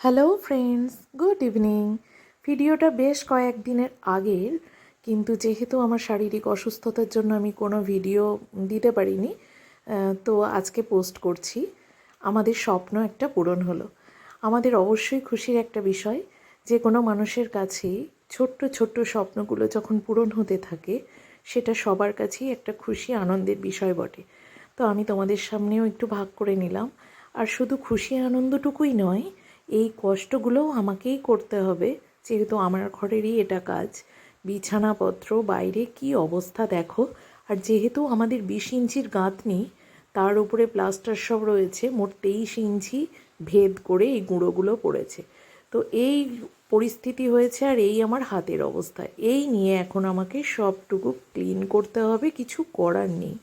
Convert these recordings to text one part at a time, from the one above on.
Hello friends good evening ভিডিওটা বেশ কয়েকদিনের আগের, কিন্তু যেহেতু আমার শারীরিক অসুস্থতার জন্য আমি কোনো ভিডিও দিতে পারিনি তো আজকে পোস্ট করছি। আমাদের স্বপ্ন একটা পূরণ হলো। আমাদের অবশ্যই খুশির একটা বিষয়, যে কোনো মানুষের কাছেই ছোট্ট ছোট্ট স্বপ্নগুলো যখন পূরণ হতে থাকে, সেটা সবার কাছেই একটা খুশি, আনন্দের বিষয় বটে। তো আমি তোমাদের সামনেও একটু ভাগ করে নিলাম। আর শুধু খুশি, আনন্দটুকুই নয় এই কষ্টগুলোও আমাকেই করতে হবে, যেহেতু আমার ঘরেরই এটা কাজ। বিছানাপত্র, বাইরে কি অবস্থা দেখো। আর যেহেতু আমাদের বিশ ইঞ্চির গাঁত নেই তার উপরে প্লাস্টার সব রয়েছে, মোট তেইশ ইঞ্চি ভেদ করে এই গুঁড়োগুলো পড়েছে। তো এই পরিস্থিতি হয়েছে আর এই আমার হাতের অবস্থা। এই নিয়ে এখন আমাকে সবটুকু ক্লিন করতে হবে, কিছু করার নেই।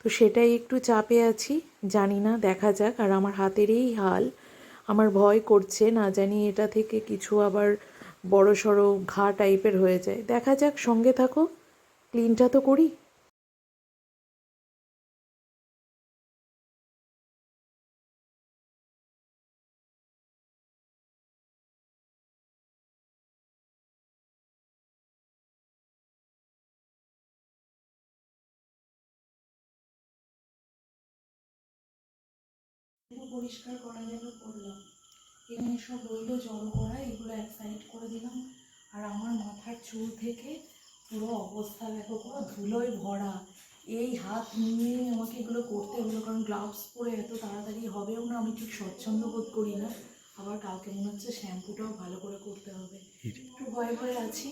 তো সেটাই একটু চাপে আছি, জানি না, দেখা যাক। আর আমার হাতের এই হাল আমার ভয় করছে, না জানি এটা থেকে কিছু আবার বড় সড়ো ঘা টাইপের হয়ে যায়। দেখা যাক, সঙ্গে থাকো। ক্লিনটা তো করি। পরিষ্কার করা গেল করলাম। এখানে সব রইল জড়ো করা এগুলো এক সাইড করে দিলাম। আর আমার মাথার চুল থেকে পুরো অবস্থা দেখো পুরো ধুলোয় ভরা। এই হাত নিয়ে আমাকে এগুলো করতে হলো কারণ গ্লাভস পরে এত তাড়াতাড়ি হবেও না আমি ঠিক স্বচ্ছন্দ বোধ করি না। আবার কালকে মনে হচ্ছে শ্যাম্পুটাও ভালো করে করতে হবে। একটু ভয়ে ভয়ে আছি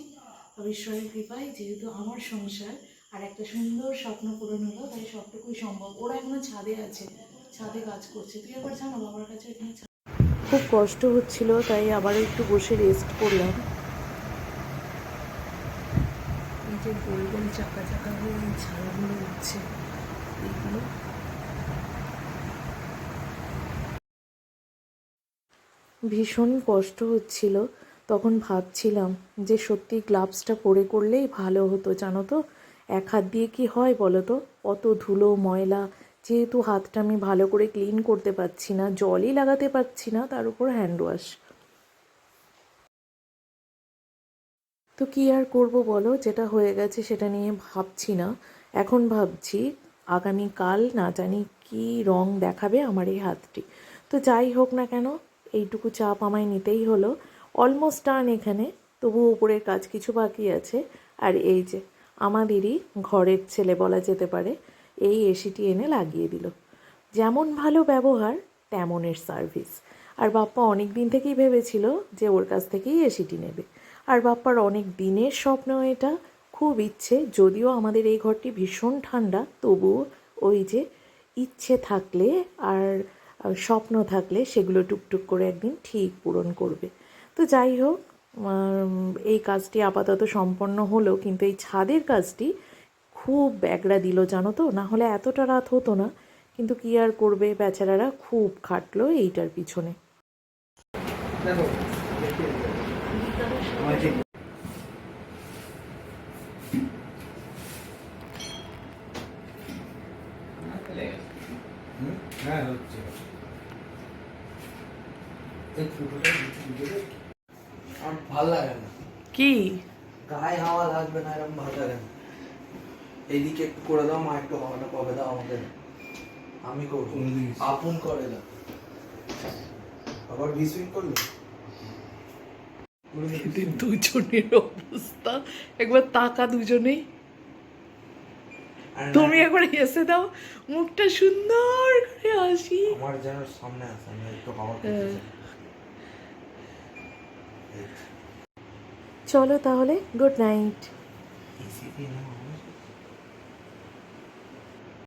তবে ঈশ্বরের কৃপায় যেহেতু আমার সংসার আর একটা সুন্দর স্বপ্ন পূরণ হলো তাই সবটুকুই সম্ভব। ওরা এখনও ছাদে আছে। ছাদে কাজ করছে। তুই একবার জানো বাবার কাছে এখানে খুব কষ্ট হচ্ছিল তাই আবার একটু বসে রেস্ট করলাম। এই যে গোল গোল চাকা চাকা হয়ে এই ছাড়াগুলো উঠছে। এইগুলো। ভীষণ কষ্ট হচ্ছিল তখন ভাবছিলাম যে সত্যি গ্লাভসটা পরে করলেই ভালো হতো জানো তো? এক হাত দিয়ে কি হয় বলো তো? অত ধুলো ময়লা যেহেতু হাতটা আমি ভালো করে ক্লিন করতে পারছি না, জলই লাগাতে পারছি না, তার উপর হ্যান্ড ওয়াশ তো কি আর করব বলো? যেটা হয়ে গেছে সেটা নিয়ে ভাবছি না। এখন ভাবছি আগামীকাল না জানি কি রং দেখাবে আমার এই হাতটি। তো যাই হোক না কেন, এইটুকু চাপ আমায় নিতেই হলো। অলমোস্ট টান এখানে তবু উপরের কাজ কিছু বাকি আছে। আর এই যে, আমাদেরই ঘরের ছেলে বলা যেতে পারে। এই এসিটি এনে লাগিয়ে দিল। যেমন ভালো ব্যবহার, তেমনের সার্ভিস। আর বাপ্পা অনেক দিন থেকেই ভেবেছিল যে ওর কাছ থেকেই এসিটি নেবে। আর বাপ্পার অনেক দিনের স্বপ্ন এটা, খুব ইচ্ছে, যদিও আমাদের এই ঘরটি ভীষণ ঠান্ডা, তবুও ওই যে ইচ্ছে থাকলে আর স্বপ্ন থাকলে সেগুলো টুকটুক করে একদিন ঠিক পূরণ করবে। তো যাই হোক এই কাজটি আপাতত সম্পন্ন হলো, কিন্তু এই ছাদের কাজটি খুব ব্যাগড়া দিল জানো তো? না হলে এতটা রাত হতো না। কিন্তু কি আর করবে বেচারারা? খুব খাটলো এইটার পিছনে? হ্যাঁ কি? গায়ে হাওয়া লাগবে না এরকম ভালো লাগে না। এইদিকে একটু করে দাও মা একটু হাওয়াটা কবে দাও আমাকে। আমি করব। আপন করে দাও আবার বিসুইং করলে? করে দুজনের অবস্থা। একবার তাকা দুজনেই। আর তুমি একবার হেসে দাও মুখটা সুন্দর করে হাসি। আমার যেন সামনে আসে আমি একটু হাওয়া হ্যাঁ। চলো তাহলে গুড নাইট।